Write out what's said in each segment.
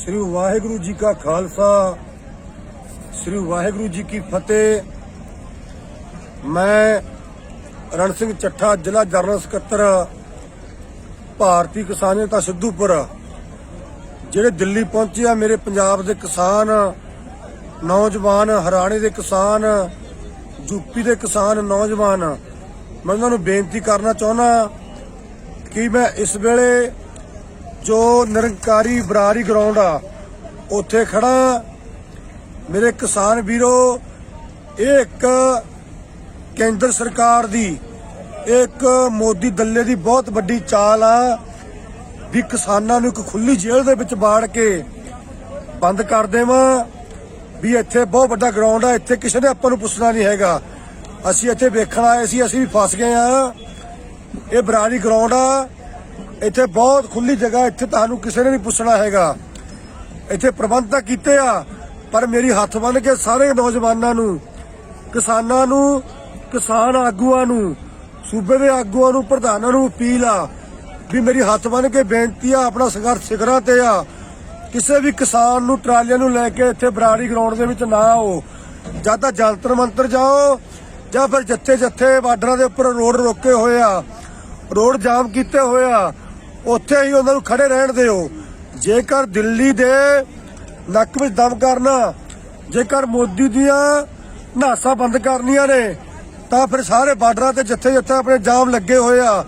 ਸ੍ਰੀ ਵਾਹਿਗੁਰੂ ਜੀ ਕਾ ਖਾਲਸਾ, ਸ੍ਰੀ ਵਾਹਿਗੁਰੂ ਜੀ ਕੀ ਫਤਿਹ। ਮੈਂ ਰਣ ਸਿੰਘ ਚੱਠਾ, ਜ਼ਿਲ੍ਹਾ ਜਨਰਲ ਸਕੱਤਰ, ਭਾਰਤੀ ਕਿਸਾਨ ਜਨਤਾ ਸਿੱਧੂਪੁਰ, ਜਿਹੜੇ ਦਿੱਲੀ ਪਹੁੰਚੇ ਆ ਮੇਰੇ ਪੰਜਾਬ ਦੇ ਕਿਸਾਨ, ਨੌਜਵਾਨ, ਹਰਿਆਣੇ ਦੇ ਕਿਸਾਨ ਯੂਪੀ ਦੇ ਕਿਸਾਨ, ਨੌਜਵਾਨ। ਮੈਂ ਉਹਨਾਂ ਨੂੰ ਬੇਨਤੀ ਕਰਨਾ ਚਾਹੁੰਦਾ ਕਿ ਮੈਂ ਇਸ ਵੇਲੇ ਜੋ ਨਿਰੰਕਾਰੀ ਬਰਾਰੀ ਗਰਾਊਂਡ ਆ, ਉੱਥੇ ਖੜਾ ਮੇਰੇ ਕਿਸਾਨ ਵੀਰੋ, ਇਹ ਇੱਕ ਕੇਂਦਰ ਸਰਕਾਰ ਦੀ ਇੱਕ ਮੋਦੀ ਦੱਲੇ ਦੀ ਬਹੁਤ ਵੱਡੀ ਚਾਲ ਆ ਵੀ ਕਿਸਾਨਾਂ ਨੂੰ ਇੱਕ ਖੁੱਲੀ ਜੇਲ੍ਹ ਦੇ ਵਿੱਚ ਬਾੜ ਕੇ ਬੰਦ ਕਰ ਦੇਵਾਂ। ਵੀ ਇੱਥੇ ਬਹੁਤ ਵੱਡਾ ਗਰਾਊਂਡ ਆ, ਇੱਥੇ ਕਿਸੇ ਨੇ ਆਪਾਂ ਨੂੰ ਪੁੱਛਣਾ ਨਹੀਂ ਹੈਗਾ। ਅਸੀਂ ਇੱਥੇ ਵੇਖਣ ਆਏ ਸੀ, ਅਸੀਂ ਵੀ ਫਸ ਗਏ ਆ। ਇਹ ਬਰਾਰੀ ਗਰਾਊਂਡ ਆ ਇੱਥੇ ਬਹੁਤ ਖੁੱਲੀ ਜਗ੍ਹਾ, ਇੱਥੇ ਤੁਹਾਨੂੰ ਕਿਸੇ ਨੇ ਨਹੀਂ ਪੁੱਛਣਾ ਹੈਗਾ। ਇੱਥੇ ਪ੍ਰਬੰਧ ਤਾਂ ਕੀਤੇ ਆ, ਪਰ ਮੇਰੀ ਹੱਥ ਬੰਨ ਕੇ ਸਾਰੇ ਨੌਜਵਾਨਾਂ ਨੂੰ, ਕਿਸਾਨਾਂ ਨੂੰ, ਕਿਸਾਨ ਆਗੂਆਂ ਨੂੰ, ਸੂਬੇ ਦੇ ਆਗੂਆਂ ਨੂੰ, ਪ੍ਰਧਾਨਾਂ ਨੂੰ ਅਪੀਲ ਆ ਵੀ ਮੇਰੀ ਹੱਥ ਬੰਨ ਕੇ ਬੇਨਤੀ ਆ, ਆਪਣਾ ਸੰਘਰਸ਼ ਸਿਖਰਾਂ ਤੇ ਆ, ਕਿਸੇ ਵੀ ਕਿਸਾਨ ਨੂੰ ਟਰਾਲੀਆਂ ਨੂੰ ਲੈ ਕੇ ਇੱਥੇ ਬਰਾੜੀ ਗਰਾਊਂਡ ਦੇ ਵਿੱਚ ਨਾ ਆਓ। ਜਾਂ ਤਾਂ ਜੰਤਰ ਮੰਤਰ ਜਾਓ, ਜਾਂ ਫਿਰ ਜੱਥੇ ਜੱਥੇ ਬਾਰਡਰਾਂ ਦੇ ਉੱਪਰ ਰੋਡ ਰੋਕੇ ਹੋਏ ਆ, ਰੋਡ ਜਾਮ ਕੀਤੇ ਹੋਏ ਆ ਉੱਥੇ ਹੀ ਉਹਨਾਂ ਨੂੰ ਖੜੇ ਰਹਿਣ ਦਿਓ। ਜੇਕਰ ਦਿੱਲੀ ਦੇ ਨੱਕ ਵਿੱਚ ਦਮ ਕਰਨਾ, ਜੇਕਰ ਮੋਦੀ ਦੀਆਂ ਨਾਸਾਂ ਬੰਦ ਕਰਨੀਆਂ ਨੇ, ਤਾਂ ਫਿਰ ਸਾਰੇ ਬਾਰਡਰਾਂ ਤੇ ਜਿੱਥੇ ਜਿੱਥੇ ਆਪਣੇ ਜਾਮ ਲੱਗੇ ਹੋਏ ਆ,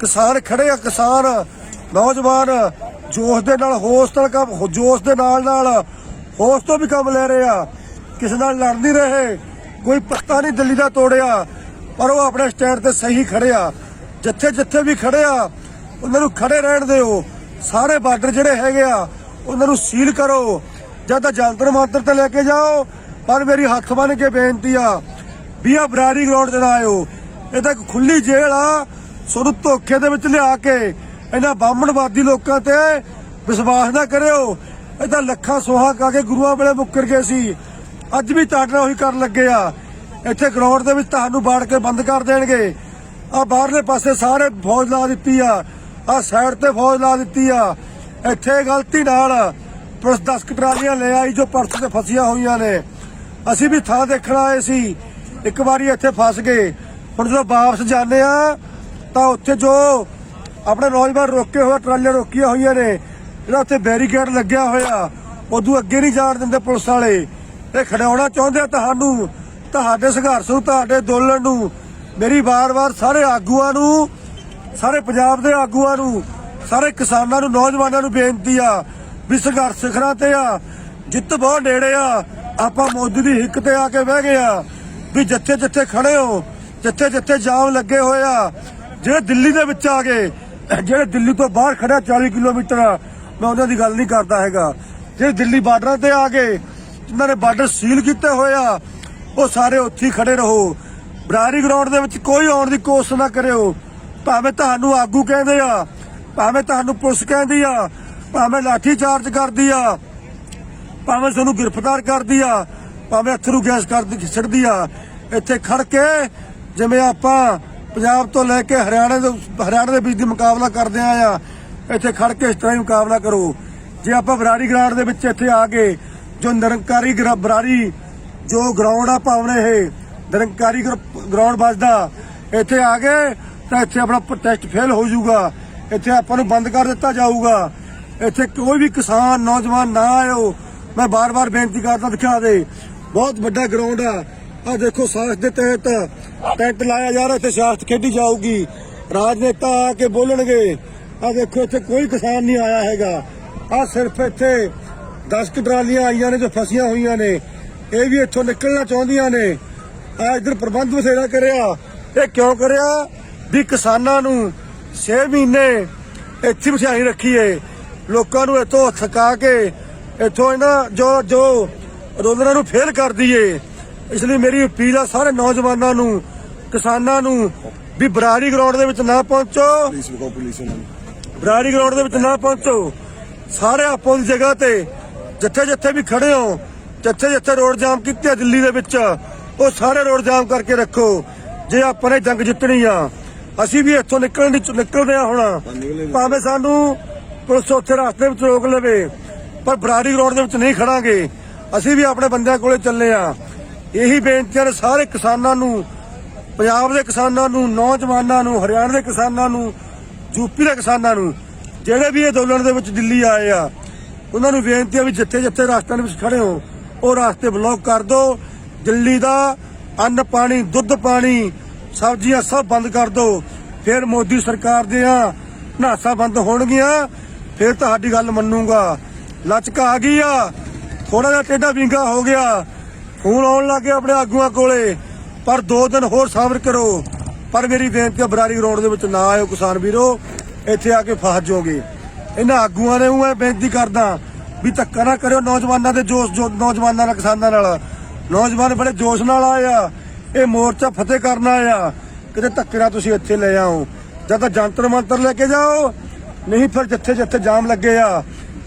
ਕਿਸਾਨ ਖੜੇ ਆ, ਕਿਸਾਨ, ਨੌਜਵਾਨ, ਜੋਸ਼ ਦੇ ਨਾਲ, ਹੋਸ਼ ਨਾਲ ਕੰਮ, ਜੋਸ਼ ਦੇ ਨਾਲ ਨਾਲ, ਹੋਸ਼ ਤੋਂ ਵੀ ਕੰਮ ਲੈ ਰਹੇ ਆ। ਕਿਸੇ ਨਾਲ ਲੜ ਨਹੀਂ ਰਹੇ, ਕੋਈ ਪੱਤਾ ਨਹੀਂ ਦਿੱਲੀ ਦਾ ਤੋੜਿਆ, ਪਰ ਉਹ ਆਪਣੇ ਸਟੈਂਡ ਤੇ ਸਹੀ ਖੜਿਆ ਜਿੱਥੇ ਜਿੱਥੇ ਵੀ ਖੜਿਆ ਉਹਨਾਂ ਨੂੰ ਖੜੇ ਰਹਿਣ ਦਿਓ। ਸਾਰੇ ਬਾਰਡਰ ਜਿਹੜੇ ਹੈਗੇ ਆ, ਉਹਨਾਂ ਨੂੰ ਸੀਲ ਕਰੋ। ਜਾਂ ਤਾਂ ਜੰਤਰ ਮੰਤਰ ਤੇ ਲੈ ਕੇ ਜਾਓ। ਪਰ ਮੇਰੀ ਹੱਥ ਬੰਨ ਕੇ ਬੇਨਤੀ ਆ, ਵੀ ਆ ਬਰਾਰੀ ਗਰਾਊਂਡ ਤੇ ਨਾ ਆਇਓ। ਇਹ ਤਾਂ ਇੱਕ ਖੁੱਲੀ ਜੇਲ੍ਹ ਆ। ਤੁਹਾਨੂੰ ਧੋਖੇ ਦੇ ਵਿੱਚ ਲਿਆ ਕੇ ਇਹਨਾਂ ਬਾਹਮਣਵਾਦੀ ਲੋਕਾਂ ਤੇ ਵਿਸ਼ਵਾਸ ਨਾ ਕਰਿਓ। ਇਹ ਤਾਂ ਲੱਖਾਂ ਸੋਹਾ ਕਾ ਕੇ ਗੁਰੂਆਂ ਵੇਲੇ ਮੁੱਕਰ ਗਏ ਸੀ। ਅੱਜ ਵੀ ਤੁਹਾਡੇ ਨਾਲ ਉਹੀ ਕਰਨ ਲੱਗੇ ਆ। ਇੱਥੇ ਗਰਾਊਂਡ ਦੇ ਵਿੱਚ ਤੁਹਾਨੂੰ ਬਾੜ ਕੇ ਬੰਦ ਕਰ ਦੇਣਗੇ। ਆ ਬਾਹਰਲੇ ਪਾਸੇ ਸਾਰੇ ਫੌਜ ਲਾ ਦਿੱਤੀ ਆ। ਆ ਸਾਈਡ ਤੇ ਫੌਜ ਲਾ ਦਿੱਤੀ ਆ। ਇੱਥੇ ਗਲਤੀ ਨਾਲ ਪੁਲਿਸ 10 ਟਰਾਲੀਆਂ ਲੈ ਆਈ ਜੋ ਪਰਸ ਤੇ ਫਸੀਆਂ ਹੋਈਆਂ ਨੇ। ਅਸੀਂ ਵੀ ਥਾਂ ਦੇਖਣ ਆਏ ਸੀ। ਇੱਕ ਵਾਰੀ ਇੱਥੇ ਫਸ ਗਏ। ਹੁਣ ਜਦੋਂ ਵਾਪਸ ਜਾਂਦੇ ਆ, ਤਾਂ ਉੱਥੇ ਜੋ ਆਪਣੇ ਨੌਜਵਾਨ ਰੋਕੇ ਹੋਏ ਟਰਾਲੀਆਂ ਰੋਕੀਆਂ ਹੋਈਆਂ ਨੇ, ਜਿਹੜਾ ਉੱਥੇ ਬੈਰੀਕੇਡ ਲੱਗਿਆ ਹੋਇਆ, ਉਦੋਂ ਅੱਗੇ ਨਹੀਂ ਜਾਣ ਦਿੰਦੇ ਪੁਲਿਸ ਵਾਲੇ। ਇਹ ਖੜਾਉਣਾ ਚਾਹੁੰਦੇ ਆ ਤੁਹਾਨੂੰ, ਤੁਹਾਡੇ ਸੰਘਰਸ਼ ਨੂੰ, ਤੁਹਾਡੇ ਅੰਦੋਲਨ ਨੂੰ। ਮੇਰੀ ਵਾਰ-ਵਾਰ ਸਾਰੇ ਆਗੂਆਂ ਨੂੰ ਸਾਰੇ ਪੰਜਾਬ ਦੇ ਆਗੂਆਂ ਨੂੰ, ਸਾਰੇ ਕਿਸਾਨਾਂ ਨੂੰ, ਨੌਜਵਾਨਾਂ ਨੂੰ ਬੇਨਤੀ ਆ ਵੀ ਸੰਘਰਸ਼ ਸਿਖਰਾਂ ਤੇ ਆ, ਜਿੱਤ ਬਹੁਤ ਨੇੜੇ ਆ, ਆਪਾਂ ਮੋਦੀ ਦੀ ਹਿੱਕ ਤੇ ਆ ਕੇ ਬਹਿ ਗਏ ਆ, ਵੀ ਜਿੱਥੇ ਜਿੱਥੇ ਖੜੇ ਹੋ, ਜਿੱਥੇ ਜਿੱਥੇ ਜਾਮ ਲੱਗੇ ਹੋਏ ਆ, ਜਿਹੜੇ ਦਿੱਲੀ ਦੇ ਵਿੱਚ ਆ ਗਏ, ਜਿਹੜੇ ਦਿੱਲੀ ਤੋਂ ਬਾਹਰ ਖੜਿਆ 40 ਕਿਲੋਮੀਟਰ, ਮੈਂ ਉਹਨਾਂ ਦੀ ਗੱਲ ਨਹੀਂ ਕਰਦਾ ਹੈਗਾ। ਜਿਹੜੇ ਦਿੱਲੀ ਬਾਰਡਰਾਂ ਤੇ ਆ ਗਏ, ਜਿਨ੍ਹਾਂ ਨੇ ਬਾਰਡਰ ਸੀਲ ਕੀਤੇ ਹੋਏ ਆ, ਉਹ ਸਾਰੇ ਉੱਥੇ ਖੜੇ ਰਹੋ। ਬਰਾਰੀ ਗਰਾਊਂਡ ਦੇ ਵਿੱਚ ਕੋਈ ਆਉਣ ਦੀ ਕੋਸ਼ਿਸ਼ ਨਾ ਕਰਿਓ। ਭਾਵੇਂ ਤੁਹਾਨੂੰ ਆਗੂ ਕਹਿੰਦੇ ਆ, ਭਾਵੇਂ ਤੁਹਾਨੂੰ ਪੁਲਿਸ ਕਹਿੰਦੀ ਆ, ਭਾਵੇਂ ਲਾਠੀ ਚਾਰਜ ਕਰਦੀ ਆ, ਭਾਵੇਂ ਤੁਹਾਨੂੰ ਗ੍ਰਿਫਤਾਰ ਕਰਦੀ ਆ, ਭਾਵੇਂ ਅਥਰੂ ਗੈਸ ਕਰਦੀ ਛੱਡਦੀ ਆ, ਇੱਥੇ ਖੜ ਕੇ ਜਿਵੇਂ ਆਪਾਂ ਪੰਜਾਬ ਤੋਂ ਲੈ ਕੇ ਹਰਿਆਣਾ ਦੇ ਹਰਿਆਣਾ ਦੇ ਵਿੱਚ ਦੀ ਮੁਕਾਬਲਾ ਕਰਦੇ ਆ, ਇੱਥੇ ਖੜ ਕੇ ਇਸ ਤਰ੍ਹਾਂ ਹੀ ਮੁਕਾਬਲਾ ਕਰੋ। ਜੇ ਆਪਾਂ ਬਰਾਰੀ ਗਰਾਊਂਡ ਦੇ ਵਿੱਚ ਇੱਥੇ ਆ ਗਏ ਜੋ ਨਿਰੰਕਾਰੀ ਗਰਾ- ਬਰਾਰੀ ਜੋ ਗਰਾਊਂਡ ਆ ਭਾਵਨੇ ਇਹ, ਨਿਰੰਕਾਰੀ ਗਰਾਊਂਡ ਵੱਜਦਾ, ਇੱਥੇ ਆ ਗਏ ਤਾਂ ਇੱਥੇ ਆਪਣਾ ਟੈਸਟ ਫੇਲ ਹੋ ਜਾਊਗਾ। ਇੱਥੇ ਆਪਾਂ ਨੂੰ ਬੰਦ ਕਰ ਦਿੱਤਾ ਜਾਊਗਾ। ਇੱਥੇ ਕੋਈ ਵੀ ਕਿਸਾਨ, ਨੌਜਵਾਨ ਨਾ ਆਇਓ। ਮੈਂ ਬਾਰ-ਬਾਰ ਬੇਨਤੀ ਕਰਦਾ ਦਿਖਾ ਦੇ। ਬਹੁਤ ਵੱਡਾ ਗਰਾਊਂਡ ਆ। ਆ ਦੇਖੋ ਸਾਖ ਦੇ ਤਹਿਤ ਟੈਂਟ ਲਾਇਆ ਜਾ ਰਿਹਾ। ਇੱਥੇ ਸਿਆਸਤ ਖੇਡੀ ਜਾਊਗੀ। ਰਾਜਨੇਤਾ ਆ ਕੇ ਬੋਲਣਗੇ। ਆ ਦੇਖੋ, ਇੱਥੇ ਕੋਈ ਕਿਸਾਨ ਨਹੀਂ ਆਇਆ ਹੈਗਾ। ਆ ਸਿਰਫ ਇੱਥੇ 10 ਟਰਾਲੀਆਂ ਆਈਆਂ ਨੇ ਜੋ ਫਸੀਆਂ ਹੋਈਆਂ ਨੇ। ਇਹ ਵੀ ਇੱਥੋਂ ਨਿਕਲਣਾ ਚਾਹੁੰਦੀਆਂ ਨੇ। ਆ ਇਧਰ ਪ੍ਰਬੰਧ ਬਥੇਰਾ ਕਰਿਆ। ਇਹ ਕਿਉਂ ਕਰਿਆ? ਵੀ ਕਿਸਾਨਾਂ ਨੂੰ 6 ਮਹੀਨੇ ਇੱਥੇ ਬਿਠਾਈ ਰੱਖੀਏ ਲੋਕਾਂ ਨੂੰ ਇੱਥੋਂ ਥਕਾ ਕੇ ਇੱਥੋਂ ਇਹਨਾਂ ਜੋ ਜੋ ਰੋਲਰਾਂ ਨੂੰ ਫੇਲ ਕਰ ਦਈਏ। ਇਸ ਲਈ ਮੇਰੀ ਅਪੀਲ ਆ ਸਾਰੇ ਨੌਜਵਾਨਾਂ ਨੂੰ ਕਿਸਾਨਾਂ ਨੂੰ ਵੀ ਬਰਾਰੀ ਗਰਾਊਂਡ ਦੇ ਵਿੱਚ ਨਾ ਪਹੁੰਚੋ। ਬਰਾੜੀ ਗਰਾਊਂਡ ਦੇ ਵਿੱਚ ਨਾ ਪਹੁੰਚੋ। ਸਾਰੇ ਆਪੋ ਦੀ ਜਗ੍ਹਾ ਤੇ ਜਿੱਥੇ ਜਿੱਥੇ ਵੀ ਖੜੇ ਹੋ ਜਿੱਥੇ ਜਿੱਥੇ ਰੋਡ ਜਾਮ ਕੀਤੇ ਦਿੱਲੀ ਦੇ ਵਿੱਚ ਉਹ ਸਾਰੇ ਰੋਡ ਜਾਮ ਕਰਕੇ ਰੱਖੋ। ਜੇ ਆਪਾਂ ਨੇ ਜੰਗ ਜਿੱਤਣੀ ਆ ਅਸੀਂ ਵੀ ਇੱਥੋਂ ਨਿਕਲਣ ਦੀ ਨਿਕਲਦੇ ਆ ਹੁਣ। ਭਾਵੇਂ ਸਾਨੂੰ ਪੁਲਿਸ ਉੱਥੇ ਰਸਤੇ ਵਿੱਚ ਰੋਕ ਲਵੇ, ਪਰ ਬਰਾੜੀ ਰੋਡ ਦੇ ਵਿੱਚ ਨਹੀਂ ਖੜਾਂਗੇ। ਅਸੀਂ ਵੀ ਆਪਣੇ ਬੰਦਿਆਂ ਕੋਲੇ ਚੱਲੇ ਆ ਇਹੀ ਬੇਨਤੀ ਨੇ ਸਾਰੇ ਕਿਸਾਨਾਂ ਨੂੰ, ਪੰਜਾਬ ਦੇ ਕਿਸਾਨਾਂ ਨੂੰ, ਨੌਜਵਾਨਾਂ ਨੂੰ, ਹਰਿਆਣਾ ਦੇ ਕਿਸਾਨਾਂ ਨੂੰ ਯੂਪੀ ਦੇ ਕਿਸਾਨਾਂ ਨੂੰ, ਜਿਹੜੇ ਵੀ ਇਹ ਅੰਦੋਲਨ ਦੇ ਵਿੱਚ ਦਿੱਲੀ ਆਏ ਆ, ਉਹਨਾਂ ਨੂੰ ਬੇਨਤੀ ਆ ਵੀ ਜਿੱਥੇ ਜਿੱਥੇ ਰਸਤਿਆਂ ਦੇ ਵਿੱਚ ਖੜੇ ਹੋ, ਉਹ ਰਸਤੇ ਬਲੌਕ ਕਰ ਦਿਓ। ਦਿੱਲੀ ਦਾ ਅੰਨ ਪਾਣੀ, ਦੁੱਧ ਪਾਣੀ ਸਬਜ਼ੀਆਂ ਸਭ ਬੰਦ ਕਰ ਦਿਓ। ਫਿਰ ਮੋਦੀ ਸਰਕਾਰ ਦੀਆਂ ਨਾਸਾ ਬੰਦ ਹੋਣਗੀਆਂ। ਫਿਰ ਤੁਹਾਡੀ ਗੱਲ ਮੰਨੂਗਾ। ਲਚਕ ਆ ਗਈ ਆ। ਥੋੜਾ ਜਿਹਾ ਟੇਢਾ ਵਿੰਗਾ ਹੋ ਗਿਆ। ਫੋਨ ਆਉਣ ਲੱਗੇ ਆਪਣੇ ਆਗੂਆਂ ਕੋਲੇ। ਪਰ ਦੋ ਦਿਨ ਹੋਰ ਸਬਰ ਕਰੋ। ਪਰ ਮੇਰੀ ਬੇਨਤੀ ਹੈ ਬਰਾਰੀ ਰੋਡ ਦੇ ਵਿੱਚ ਨਾ ਆਇਓ ਕਿਸਾਨ ਵੀਰੋ। ਇੱਥੇ ਆ ਕੇ ਫਸ ਜਾਓਗੇ। ਇਹਨਾਂ ਆਗੂਆਂ ਨੇ ਮੈਂ ਬੇਨਤੀ ਕਰਦਾ ਵੀ ਧੱਕਾ ਨਾ ਕਰਿਓ ਨੌਜਵਾਨਾਂ ਦੇ ਜੋਸ਼ ਨੌਜਵਾਨਾਂ ਨਾਲ ਕਿਸਾਨਾਂ ਨਾਲ। ਨੌਜਵਾਨ ਬੜੇ ਜੋਸ਼ ਨਾਲ ਆਏ ਆ। ਇਹ ਮੋਰਚਾ ਫਤਿਹ ਕਰਨਾ ਆ ਕਿਤੇ ਧੱਕੇ ਨਾਲ ਤੁਸੀਂ ਇੱਥੇ ਲੈ ਆਓ। ਜਾਂ ਤਾਂ ਜੰਤਰ ਮੰਤਰ ਲੈ ਕੇ ਜਾਓ। ਨਹੀਂ ਫਿਰ ਜਿੱਥੇ ਜਿੱਥੇ ਜਾਮ ਲੱਗੇ ਆ।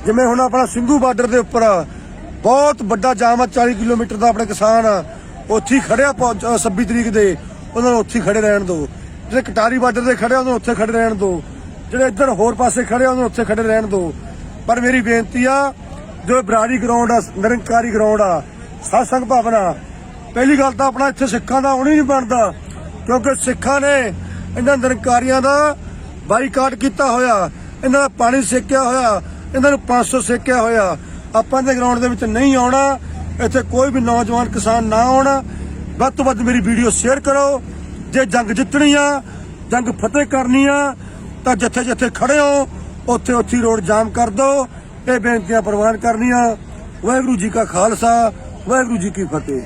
ਜਿਵੇਂ ਹੁਣ ਆਪਣਾ ਸਿੰਘੂ ਬਾਰਡਰ ਦੇ ਉੱਪਰ ਬਹੁਤ ਵੱਡਾ ਜਾਮ ਆ 40 ਕਿਲੋਮੀਟਰ ਦਾ ਆਪਣੇ ਕਿਸਾਨ ਉੱਥੇ ਖੜਿਆ 26 ਤਰੀਕ ਦੇ। ਉਹਨਾਂ ਨੂੰ ਉੱਥੇ ਖੜੇ ਰਹਿਣ ਦਿਓ ਜਿਹੜੇ ਕਟਾਰੀ ਬਾਰਡਰ ਦੇ ਖੜੇ ਉਹਨਾਂ ਨੂੰ ਉੱਥੇ ਖੜੇ ਰਹਿਣ ਦਿਓ ਜਿਹੜੇ ਇੱਧਰ ਹੋਰ ਪਾਸੇ ਖੜੇ ਉਹਨਾਂ ਨੂੰ ਉੱਥੇ ਖੜੇ ਰਹਿਣ ਦਿਓ ਪਰ ਮੇਰੀ ਬੇਨਤੀ ਆ, ਜੋ ਬਰਾੜੀ ਗਰਾਊਂਡ ਆ, ਨਿਰੰਕਾਰੀ ਗਰਾਊਂਡ ਆ ਸਾਸੰਗ ਭਵਨਾ ਪਹਿਲੀ ਗੱਲ ਤਾਂ ਆਪਣਾ ਇੱਥੇ ਸਿੱਖਾਂ ਦਾ ਆਉਣੀ ਨਹੀਂ ਬਣਦਾ, ਕਿਉਂਕਿ ਸਿੱਖਾਂ ਨੇ ਇਹਨਾਂ ਨਿਰੰਕਾਰੀਆਂ ਦਾ ਬਾਈਕਾਟ ਕੀਤਾ ਹੋਇਆ, ਇਹਨਾਂ ਦਾ ਪਾਣੀ ਸੇਕਿਆ ਹੋਇਆ, ਇਹਨਾਂ ਨੂੰ 500 ਸੇਕਿਆ ਹੋਇਆ। ਆਪਾਂ ਦੇ ਗਰਾਊਂਡ ਦੇ ਵਿੱਚ ਨਹੀਂ ਆਉਣਾ, ਇੱਥੇ ਕੋਈ ਵੀ ਨੌਜਵਾਨ ਕਿਸਾਨ ਨਾ ਆਉਣਾ। ਵੱਧ ਤੋਂ ਵੱਧ ਮੇਰੀ ਵੀਡੀਓ ਸ਼ੇਅਰ ਕਰੋ। ਜੇ ਜੰਗ ਜਿੱਤਣੀ ਆ, ਜੰਗ ਫਤਿਹ ਕਰਨੀ ਆ, ਤਾਂ ਜਿੱਥੇ ਜਿੱਥੇ ਖੜੇ ਹੋ, ਉੱਥੇ ਉੱਥੇ ਰੋਡ ਜਾਮ ਕਰ ਦਿਓ। ਇਹ ਬੇਨਤੀਆਂ ਪ੍ਰਵਾਨ ਕਰਨੀਆਂ। ਵਾਹਿਗੁਰੂ ਜੀ ਕਾ ਖਾਲਸਾ, ਵਾਹਿਗੁਰੂ ਜੀ ਕੀ ਫਤਿਹ।